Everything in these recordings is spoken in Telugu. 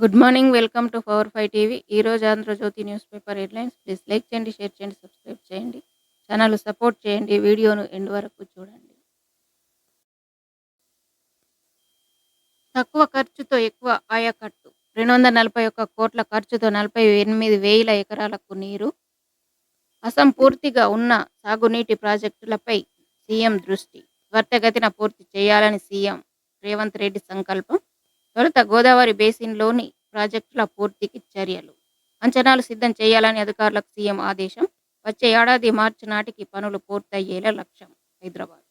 Good morning. Welcome to power five TV. ఈరోజు Andhra Jyothy news paper headlines. Please like చేయండి, షేర్ చేయండి, సబ్స్క్రైబ్ చేయండి. ఛానల్ సపోర్ట్ చేయండి. వీడియోను ఎండ్ వరకు చూడండి. తక్కువ ఖర్చుతో ఎక్కువ ఆయకట్టు. 241 కోట్ల ఖర్చుతో 48,000 ఎకరాలకు నీరు. అసం పూర్తిగా ఉన్న సాగునీటి ప్రాజెక్టులపై సీఎం దృష్టి. త్వరితగతిన పూర్తి చేయాలని సీఎం రేవంత్ రెడ్డి సంకల్పం. తొలుత గోదావరి బేసిన్‌లోని ప్రాజెక్టుల పూర్తికి చర్యలు. అంచనాలు సిద్ధం చేయాలని అధికారులకు సీఎం ఆదేశం. వచ్చే ఏడాది మార్చి నాటికి పనులు పూర్తయ్యేలా లక్ష్యం. హైదరాబాద్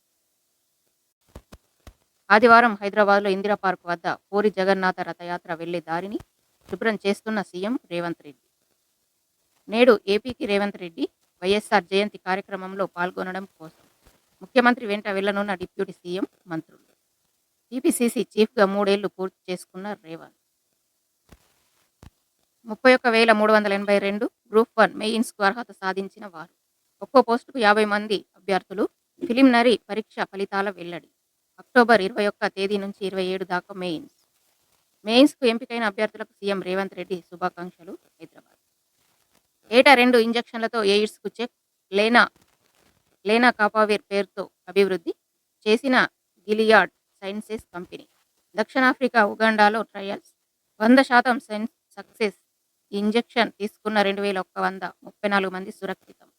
ఆదివారం హైదరాబాద్‌లో ఇందిరా పార్క్ వద్ద పూరి జగన్నాథ రథయాత్ర వెళ్ళే దారిని శుభ్రం చేస్తున్న సీఎం రేవంత్ రెడ్డి. నేడు ఏపీకి రేవంత్ రెడ్డి వైఎస్ఆర్ జయంతి కార్యక్రమంలో పాల్గొనడం కోసం ముఖ్యమంత్రి వెంట వెళ్ళనున్న డిప్యూటీ సీఎం, మంత్రులు. టీపీసీసీ చీఫ్‌గా మూడేళ్ళు పూర్తి చేసుకున్న రేవంత్. 31,382 గ్రూప్ వన్ మెయిన్స్‌కు అర్హత సాధించిన వారు. ఒక్కో పోస్టుకు యాభై మంది అభ్యర్థులు. ప్రిలిమినరీ పరీక్ష ఫలితాల వెల్లడి. అక్టోబర్ 21 తేదీ నుంచి 27 దాకా మెయిన్స్. మెయిన్స్‌కు ఎంపికైన అభ్యర్థులకు సీఎం రేవంత్ రెడ్డి శుభాకాంక్షలు. హైదరాబాద్ ఏటా రెండు ఇంజెక్షన్లతో ఎయిడ్స్‌కు చెక్. లేనా లేనా కాపావీర్ పేరుతో అభివృద్ధి చేసిన గిలియాడ్ సైన్సెస్ కంపెనీ. దక్షిణాఫ్రికా, ఉగాండాలో ట్రయల్స్. వంద శాతం సెన్స్ సక్సెస్ ఇంజెక్షన్ తీసుకున్న 2134 మంది సురక్షితం.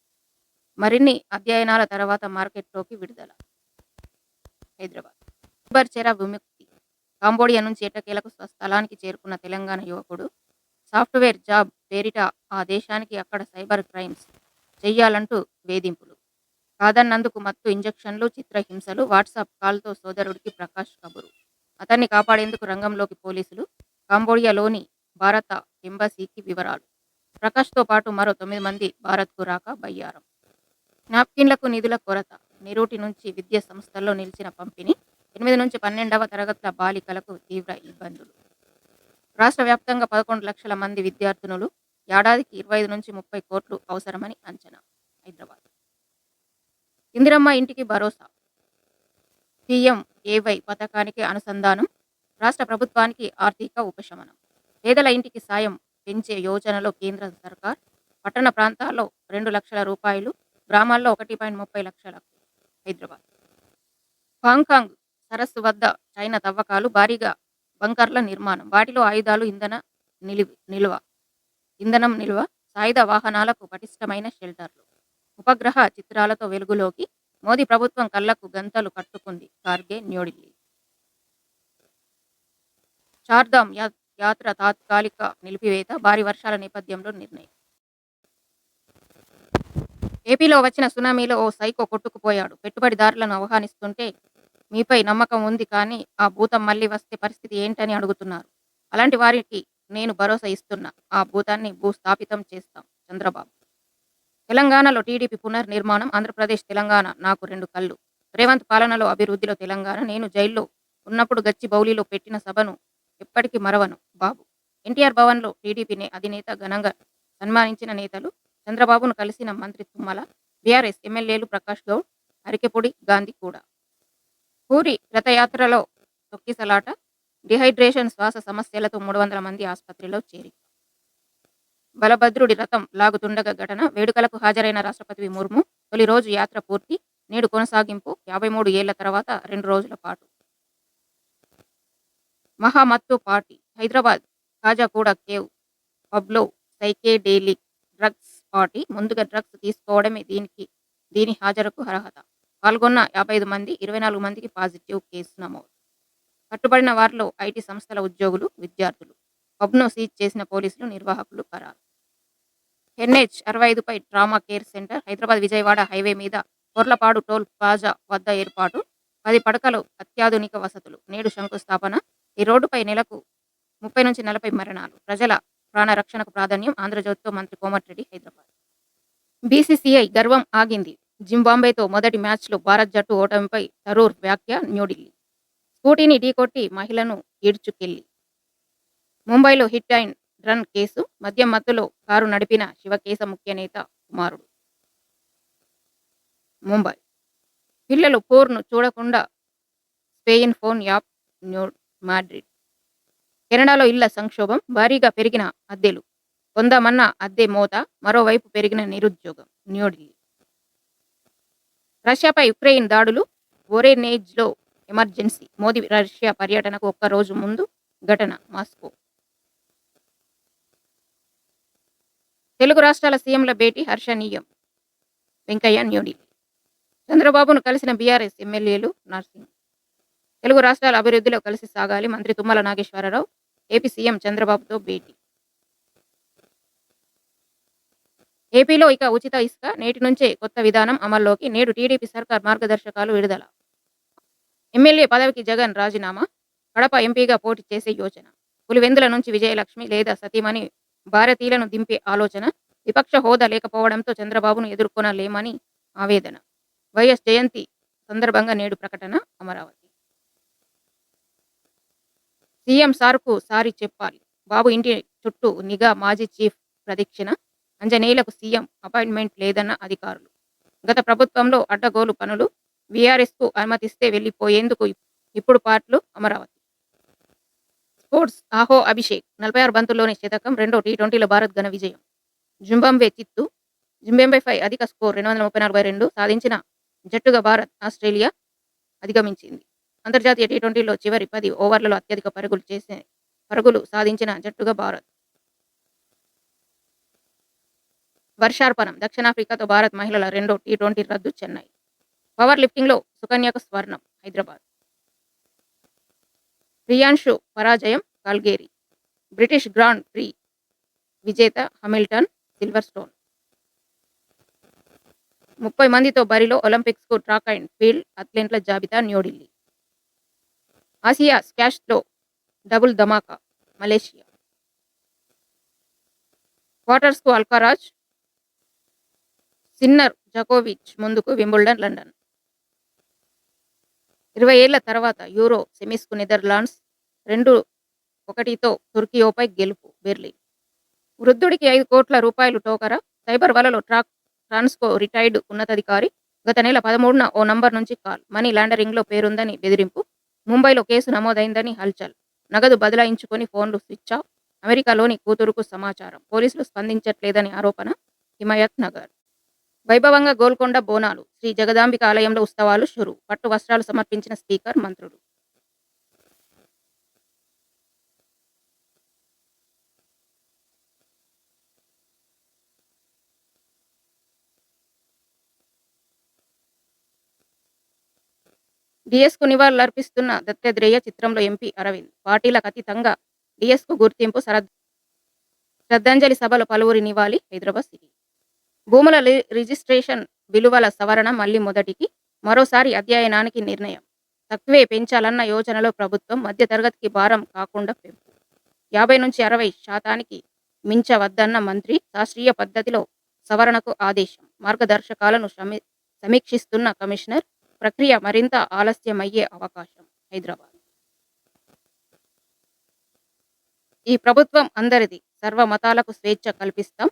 మరిన్ని అధ్యయనాల తర్వాత మార్కెట్లోకి విడుదల. హైదరాబాద్ సైబర్ చెర విముక్తి. కాంబోడియా నుంచి ఎటకేలకు స్వస్థలానికి చేరుకున్న తెలంగాణ యువకుడు. సాఫ్ట్‌వేర్ జాబ్ పేరిట ఆ దేశానికి అక్కడ సైబర్ క్రైమ్స్ చెయ్యాలంటూ వేధింపులు. కాదన్నందుకు మత్తు ఇంజక్షన్లు చిత్రహింసలు. వాట్సాప్ కాల్‌తో సోదరుడికి ప్రకాష్ కబురు. అతన్ని కాపాడేందుకు రంగంలోకి పోలీసులు. కాంబోడియాలోని భారత ఎంబసీకి వివరాలు. ప్రకాష్‌తో పాటు మరో తొమ్మిది మంది భారత్‌కు రాక బయ్యారం. నాప్కిన్లకు నిధుల కొరత. నిరూటి నుంచి విద్యా సంస్థల్లో నిలిచిన పంపిణీ. ఎనిమిది నుంచి పన్నెండవ తరగతుల బాలికలకు తీవ్ర ఇబ్బందులు. రాష్ట్ర వ్యాప్తంగా పదకొండు లక్షల మంది విద్యార్థినులు. ఏడాదికి ఇరవై ఐదు నుంచి ముప్పై కోట్లు అవసరమని అంచనా. హైదరాబాద్ ఇందిరమ్మ ఇంటికి భరోసా. పీఎంఏవై పథకానికి అనుసంధానం. రాష్ట్ర ప్రభుత్వానికి ఆర్థిక ఉపశమనం. పేదల ఇంటికి సాయం పెంచే యోజనలో కేంద్ర సర్కార్. పట్టణ ప్రాంతాల్లో రెండు లక్షల రూపాయలు. గ్రామాల్లో ఒకటి పాయింట్ ముప్పై లక్షల హైదరాబాద్ హాంకాంగ్ సరస్సు వద్ద చైనా తవ్వకాలు. భారీగా బంకర్ల నిర్మాణం. వాటిలో ఆయుధాలు, ఇంధన నిలివి నిల్వ ఇంధనం నిల్వ. సాయుధ వాహనాలకు పటిష్టమైన షెల్టర్లు. ఉపగ్రహ చిత్రాలతో వెలుగులోకి. మోదీ ప్రభుత్వం కళ్ళకు గంతలు కట్టుకుంది. ఖార్గే న్యూఢిల్లీ చార్ధామ్ యా యాత్ర తాత్కాలిక నిలిపివేత. భారీ వర్షాల నేపథ్యంలో నిర్ణయం. ఏపీలో వచ్చిన సునామీలో ఓ సైకో కొట్టుకుపోయాడు. పెట్టుబడిదారులను అవహానిస్తుంటే మీపై నమ్మకం ఉంది కానీ ఆ భూతం మళ్ళీ వస్తే పరిస్థితి ఏంటని అడుగుతున్నారు. అలాంటి వారికి నేను భరోసా ఇస్తున్నా. ఆ భూతాన్ని భూస్థాపితం చేస్తాం చంద్రబాబు తెలంగాణలో టీడీపీ పునర్నిర్మాణం ఆంధ్రప్రదేశ్, తెలంగాణ నాకు రెండు కళ్ళు రేవంత్ పాలనలో అభివృద్ధిలో తెలంగాణ. నేను జైల్లో ఉన్నప్పుడు గచ్చి బౌలిలో పెట్టిన సభను ఎప్పటికీ మరవను. బాబు ఎన్టీఆర్ భవన్‌లో టీడీపీ అధినేత ఘనంగా సన్మానించిన నేతలు. చంద్రబాబును కలిసిన మంత్రి తుమ్మల. బీఆర్ఎస్ ఎమ్మెల్యేలు ప్రకాష్ గౌడ్, అరికెపూడి గాంధీ కూడా. పూరి రథయాత్రలో తొక్కిసలాట. డిహైడ్రేషన్ శ్వాస సమస్యలతో మూడు వందల మంది ఆసుపత్రిలో చేరి బలభద్రుడి రథం లాగుతుండగా ఘటన. వేడుకలకు హాజరైన రాష్ట్రపతి ముర్ము. తొలి రోజు యాత్ర పూర్తి. నేడు కొనసాగింపు. యాభై మూడు ఏళ్ళ తర్వాత రెండు రోజుల పాటు. మహామత్తు పార్టీ. హైదరాబాద్ ఖాజాగూడ కేవ్ పబ్‌లో సైకేడెలిక్ డ్రగ్స్ పార్టీ. ముందుగా డ్రగ్స్ తీసుకోవడమే దీనికి దీని హాజరుకు అర్హత. పాల్గొన్న యాభై ఐదు మంది. ఇరవై నాలుగు మందికి పాజిటివ్ కేసు నమోదు. పట్టుబడిన వారిలో ఐటీ సంస్థల ఉద్యోగులు, విద్యార్థులు. పబ్‌ను సీజ్ చేసిన పోలీసులు. నిర్వాహకులు పరారు ఎన్హెచ్ అరవై ఐదుపై trauma care center. Hyderabad Vijayawada highway మీద కొర్లపాడు టోల్ ప్లాజా వద్ద ఏర్పాటు. పది పడకలు అత్యాధునిక వసతులు. నేడు శంకుస్థాపన. ఈ రోడ్డుపై నెలకు ముప్పై నుంచి నలభై మరణాలు. ప్రజల ప్రాణ రక్షణకు ప్రాధాన్యం. ఆంధ్రజ్యోతితో మంత్రి కోమటిరెడ్డి హైదరాబాద్ బీసీసీఐ గర్వం ఆగింది. జింబాంబేతో మొదటి మ్యాచ్లో భారత్ జట్టు ఓటమిపై తరూర్ వ్యాఖ్య న్యూఢిల్లీ స్కూటీని ఢీకొట్టి మహిళను ఈడ్చుకెళ్ళి. ముంబైలో హిట్ అండ్ రన్ కేసు. మద్యం మత్తులో కారు నడిపిన శివకేశ ముఖ్య నేత కుమారుడు. ముంబై పిల్లలు పోర్ను చూడకుండా Spain phone app new Madrid కెనడాలో ఇళ్ళ సంక్షోభం భారీగా పెరిగిన అద్దెలు పొందామన్న అద్దె మోత మరోవైపు పెరిగిన నిరుద్యోగం న్యూఢిల్లీ రష్యాపై ఉక్రెయిన్ దాడులు ఓరెనేజ్లో ఎమర్జెన్సీ మోదీ రష్యా పర్యటనకు ఒక్క రోజు ముందు ఘటన మాస్కో తెలుగు రాష్ట్రాల సీఎంల భేటీ హర్షణీయం. వెంకయ్య న్యూఢిల్లీ. చంద్రబాబును కలిసిన బీఆర్ఎస్ ఎమ్మెల్యేలు నర్సింగ్ తెలుగు రాష్ట్రాల అభివృద్ధిలో కలిసి సాగాలి మంత్రి తుమ్మల నాగేశ్వరరావు. ఏపీ సీఎం చంద్రబాబుతో భేటీ. ఏపీలో ఇక ఉచిత ఇసుక నేటి నుంచే కొత్త విధానం అమల్లోకి నేడు టీడీపీ సర్కార్ మార్గదర్శకాలు విడుదల. ఎమ్మెల్యే పదవికి జగన్ రాజీనామా కడప ఎంపీగా పోటీ చేసే యోచన. పులివెందుల నుంచి విజయలక్ష్మి లేదా సతీమణి భారతీయులను దింపే ఆలోచన విపక్ష హోదా లేకపోవడంతో చంద్రబాబును ఎదుర్కొనలేమని ఆవేదన. వైఎస్ జయంతి సందర్భంగా నేడు ప్రకటన అమరావతి. సీఎం సార్కు సారి చెప్పాలి. బాబు ఇంటి చుట్టూ నిఘా మాజీ చీఫ్ ప్రదక్షిణ అంజనేయులకు సీఎం అపాయింట్మెంట్ లేదన్న అధికారులు. గత ప్రభుత్వంలో అడ్డగోలు పనులు బీఆర్ఎస్కు అనుమతిస్తే వెళ్ళిపోయేందుకు ఇప్పుడు పార్ట్లు అమరావతి. స్పోర్ట్స్ ఆహో అభిషేక్ నలభై ఆరు బంతుల్లోనే శతకం రెండో టీ ట్వంటీలో భారత్ ఘన విజయం. జింబాంబే చిత్తు జింబాంబేపై అధిక స్కోర్ రెండు వందల ముప్పై నలభై రెండు సాధించిన జట్టుగా భారత్ ఆస్ట్రేలియా అధిగమించింది. అంతర్జాతీయ టీ ట్వంటీలో చివరి పది ఓవర్లలో అత్యధిక పరుగులు చేసే పరుగులు సాధించిన జట్టుగా భారత్. వర్షార్పణం దక్షిణాఫ్రికాతో భారత్ మహిళల రెండో టీ ట్వంటీ రద్దు చెన్నై. పవర్ లిఫ్టింగ్లో సుకన్యకు స్వర్ణం హైదరాబాద్. ప్రియాన్షు పరాజయం కాల్గేరి. బ్రిటిష్ గ్రాండ్ ప్రీ విజేత హమిల్టన్ సిల్వర్ స్టోన్. ముప్పై మందితో బరిలో ఒలింపిక్స్కు ట్రాక్ అండ్ ఫీల్డ్ అథ్లెట్ల జాబితా న్యూఢిల్లీ. ఆసియా స్కాష్లో డబుల్ ధమాకా మలేషియా. క్వార్టర్స్కు అల్కారాజ్ సిన్నర్ జకోవిచ్ ముందుకు వింబుల్డన్ లండన్. ఇరవై ఏళ్ళ తర్వాత యూరో సెమీస్కు నెదర్లాండ్స్ రెండు ఒకటితో తుర్కియోపై గెలుపు బెర్లిన్. వృద్ధుడికి ఐదు కోట్ల రూపాయలు టోకరా. సైబర్ వలలో ట్రాక్ ట్రాన్స్కో రిటైర్డ్ ఉన్నతాధికారి. గత నెల పదమూడున ఓ నంబర్ నుంచి కాల్. మనీ లాండరింగ్లో పేరుందని బెదిరింపు. ముంబైలో కేసు నమోదైందని హల్చల్. నగదు బదలాయించుకొని ఫోన్లు స్విచ్ ఆఫ్. అమెరికాలోని కూతురుకు సమాచారం. పోలీసులు స్పందించట్లేదని ఆరోపణ హిమాయత్ నగర్. వైభవంగా గోల్కొండ బోనాలు. శ్రీ జగదాంబిక ఆలయంలో ఉత్సవాలు షురు. పట్టు వస్త్రాలు సమర్పించిన స్పీకర్ మంత్రుడు. డిఎస్కు నివాళులర్పిస్తున్న దత్తేద్రేయ చిత్రంలో ఎంపీ అరవింద్. పార్టీలకు అతీతంగా డిఎస్కు గుర్తింపు సరద్ శ్రద్ధాంజలి సభలో పలువురి నివాళి హైదరాబాద్ సిటీ. భూముల రిజిస్ట్రేషన్ విలువల సవరణ మళ్ళీ మొదటికి మరోసారి అధ్యయనానికి నిర్ణయం. తక్కువే పెంచాలన్న యోజనలో ప్రభుత్వం మధ్యతరగతికి భారం కాకుండా పెంపు. యాభై నుంచి అరవై శాతానికి మించవద్దన్న మంత్రి శాస్త్రీయ పద్ధతిలో సవరణకు ఆదేశం. మార్గదర్శకాలను సమీక్షిస్తున్న కమిషనర్ ప్రక్రియ మరింత ఆలస్యమయ్యే అవకాశం హైదరాబాద్. ఈ ప్రభుత్వం అందరిది సర్వ మతాలకు స్వేచ్ఛ కల్పిస్తాం.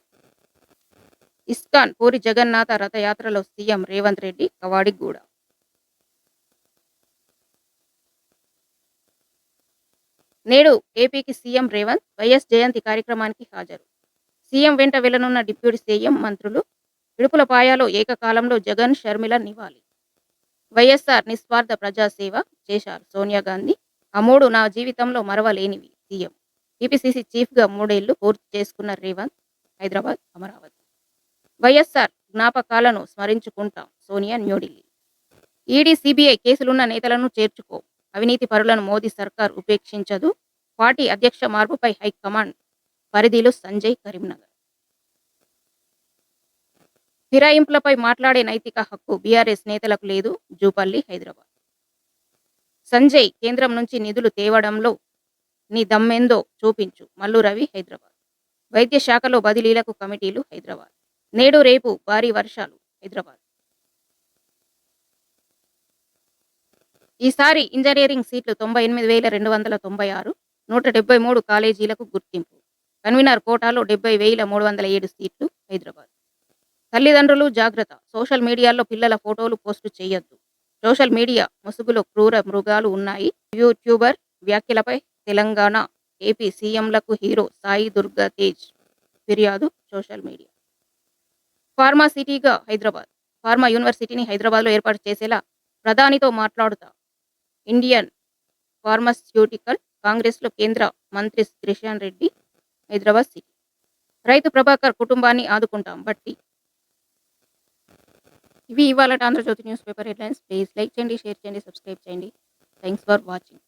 ఇస్కాన్ పూరి జగన్నాథ రథయాత్రలో సీఎం రేవంత్ రెడ్డి కవాడిగూడ. నేడు ఏపీకి సీఎం రేవంత్ వైఎస్ జయంతి కార్యక్రమానికి హాజరు. సీఎం వెంట వెళ్ళనున్న డిప్యూటీ సీఎం మంత్రులు ఇడుపులపాయలో ఏకకాలంలో జగన్ షర్మిల నివాళి. వైఎస్ఆర్ నిస్వార్థ ప్రజాసేవ చేశారు సోనియా గాంధీ. ఆ మూడు నా జీవితంలో మరవలేనివి సీఎం. టీపీసీసీ చీఫ్గా మూడేళ్ళు పూర్తి చేసుకున్న రేవంత్ హైదరాబాద్ అమరావతి. వైఎస్ఆర్ జ్ఞాపకాలను స్మరించుకుంటాం. సోనియా న్యూఢిల్లీ. ఈడీ సిబిఐ కేసులున్న నేతలను చేర్చుకో. అవినీతి పరులను మోదీ సర్కార్ ఉపేక్షించదు. పార్టీ అధ్యక్ష మార్పుపై హైకమాండ్ పరిధిలో సంజయ్ కరీంనగర్. ఫిరాయింపులపై మాట్లాడే నైతిక హక్కు బీఆర్ఎస్ నేతలకు లేదు. జూపల్లి హైదరాబాద్. సంజయ్ కేంద్రం నుంచి నిధులు తేవడంలో నీ దమ్మెందో చూపించు. మల్లు రవి హైదరాబాద్. వైద్య శాఖలో బదిలీలకు కమిటీలు హైదరాబాద్. నేడు రేపు భారీ వర్షాలు హైదరాబాద్. ఈసారి ఇంజనీరింగ్ సీట్లు తొంభై ఎనిమిది వేల రెండు వందల తొంభై ఆరు నూట డెబ్బై మూడు కాలేజీలకు గుర్తింపు. కన్వీనర్ కోటాలో డెబ్బై వేల మూడు వందల ఏడు సీట్లు హైదరాబాద్. తల్లిదండ్రులు జాగ్రత్త. సోషల్ మీడియాలో పిల్లల ఫోటోలు పోస్టు చేయొద్దు. సోషల్ మీడియా ముసుగులో క్రూర మృగాలు ఉన్నాయి. యూట్యూబర్ వ్యాఖ్యలపై తెలంగాణ ఏపీ సీఎంలకు హీరో సాయి దుర్గా తేజ్ ఫిర్యాదు సోషల్ మీడియా. ఫార్మా సిటీగా హైదరాబాద్. ఫార్మా యూనివర్సిటీని హైదరాబాద్లో ఏర్పాటు చేసేలా ప్రధానితో మాట్లాడుతా. ఇండియన్ ఫార్మాస్యూటికల్ కాంగ్రెస్లో కేంద్ర మంత్రి కిషన్ రెడ్డి హైదరాబాద్ సిటీ. రైతు ప్రభాకర్ కుటుంబాన్ని ఆదుకుంటాం. బట్టి ఇవి ఇవాళ Andhra Jyothy news paper headlines. Please like చేయండి షేర్ చేయండి సబ్స్క్రైబ్ చేయండి. Thanks for watching.